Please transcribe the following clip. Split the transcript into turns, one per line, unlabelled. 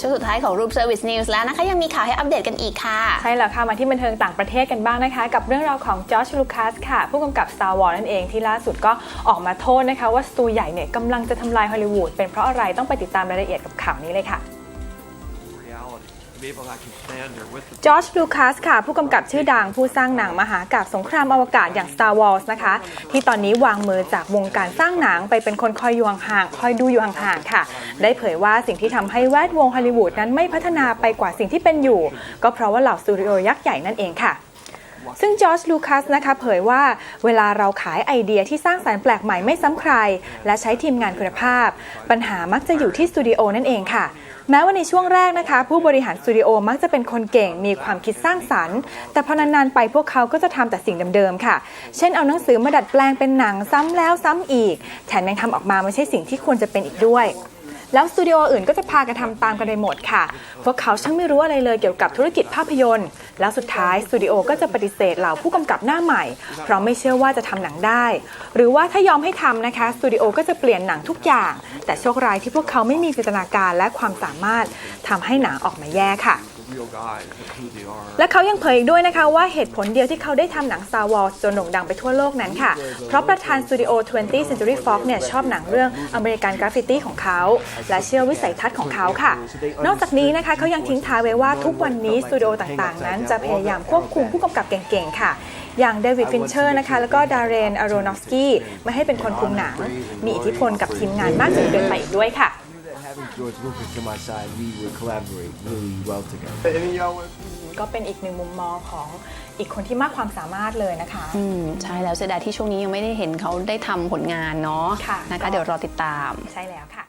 ช่วงสุดท้ายของรูป Service News แล้วนะคะ ยังมีข่าวให้อัปเดตกันอีกค่ะ
ใช่แล้วค่ะ มาที่บันเทิงต่างประเทศกันบ้างนะคะ กับเรื่องราวของจอร์จลูคัสค่ะ ผู้กำกับ Star Wars นั่นเองที่ล่าสุดก็ออกมาโทษนะคะ ว่าสตูใหญ่เนี่ยกำลังจะทำลายฮอลลีวูดเป็นเพราะอะไรต้องไปติดตามรายละเอียดกับข่าวนี้เลยค่ะ จอร์จลูคัสค่ะ ผู้กำกับชื่อดังผู้สร้างหนังมหากาพย์สงครามอวกาศอย่าง Star Wars นะคะ ที่ตอนนี้วางมือจากวงการสร้างหนังไปเป็นคนคอยอยู่ห่างๆคอยดูอยู่ห่างๆค่ะ ได้เผยว่าสิ่งที่ทำให้แวดวงฮอลลีวูดนั้นไม่พัฒนาไปกว่าสิ่งที่เป็นอยู่ ก็เพราะว่าเหล่าสตูดิโอยักษ์ใหญ่นั่นเองค่ะซึ่งจอร์จลูคัสนะคะเผยว่าเวลาเราขายไอเดียที่สร้างสรรค์แปลกใหม่ไม่ซ้ำใคร และใช้ทีมงานคุณภาพ ปัญหามักจะอยู่ที่สตูดิโอนั่นเองค่ะ แม้ว่าในช่วงแรกนะคะ ผู้บริหารสตูดิโอมักจะเป็นคนเก่งมีความคิดสร้างสรรค์ แต่พอนานๆไปพวกเขาก็จะทำแต่สิ่งเดิมๆค่ะ เช่นเอาหนังสือมาดัดแปลงเป็นหนังซ้ำแล้วซ้ำอีก แถมยังทำออกมาไม่ใช่สิ่งที่ควรจะเป็นอีกด้วยแล้วสตูดิโออื่นก็จะพากันทำตามกันไปหมดค่ะ พวกเขาช่างไม่รู้อะไรเลยเกี่ยวกับธุรกิจภาพยนตร์ แล้วสุดท้ายสตูดิโอก็จะปฏิเสธเหล่าผู้กำกับหน้าใหม่ เพราะไม่เชื่อว่าจะทำหนังได้ หรือว่าถ้ายอมให้ทำนะคะสตูดิโอก็จะเปลี่ยนหนังทุกอย่าง แต่โชคร้ายที่พวกเขาไม่มีจินตนาการและความสามารถทำให้หนังออกมาแย่ค่ะ และเขายังเผยอีกด้วยนะคะว่าเหตุผลเดียวที่เขาได้ทำหนัง Star Wars จนโด่งดังไปทั่วโลกนั้นค่ะ เพราะประธานสตูดิโอ 20th Century Fox เนี่ยชอบหนังเรื่องอเมริกันกราฟฟิตี้ของเขา และเชื่อวิสัยทัศน์ของเขาค่ะ นอกจากนี้นะคะเขายังทิ้งท้ายไว้ว่าทุกวันนี้สตูดิโอต่างๆ นั้นจะพยายามควบคุมผู้กำกับเก่งๆ ค่ะ อย่างเดวิดฟินเชอร์นะคะแล้วก็ดารเรนอารอนอฟสกี้ม่ให้เป็นคนคุมหนัง มีอิทธิพลกับทีมงานมากจนเกินไปอีกด้วยค่ะ
Having George Lucas to my side, we would collaborate really well together.
Any of y'all with
ก็เป็นอีกหนึ่งมุมมองของอีกคนที่มากความสามารถเลยนะคะ
อืมใช่แล้วเสียดายที่ช่วงนี้ยังไม่ได้เห็นเขาได้ทำผลงานเนาะ
ค่ะ
นะคะ เดี๋ยวรอติดตาม
ใช่แล้วค่ะ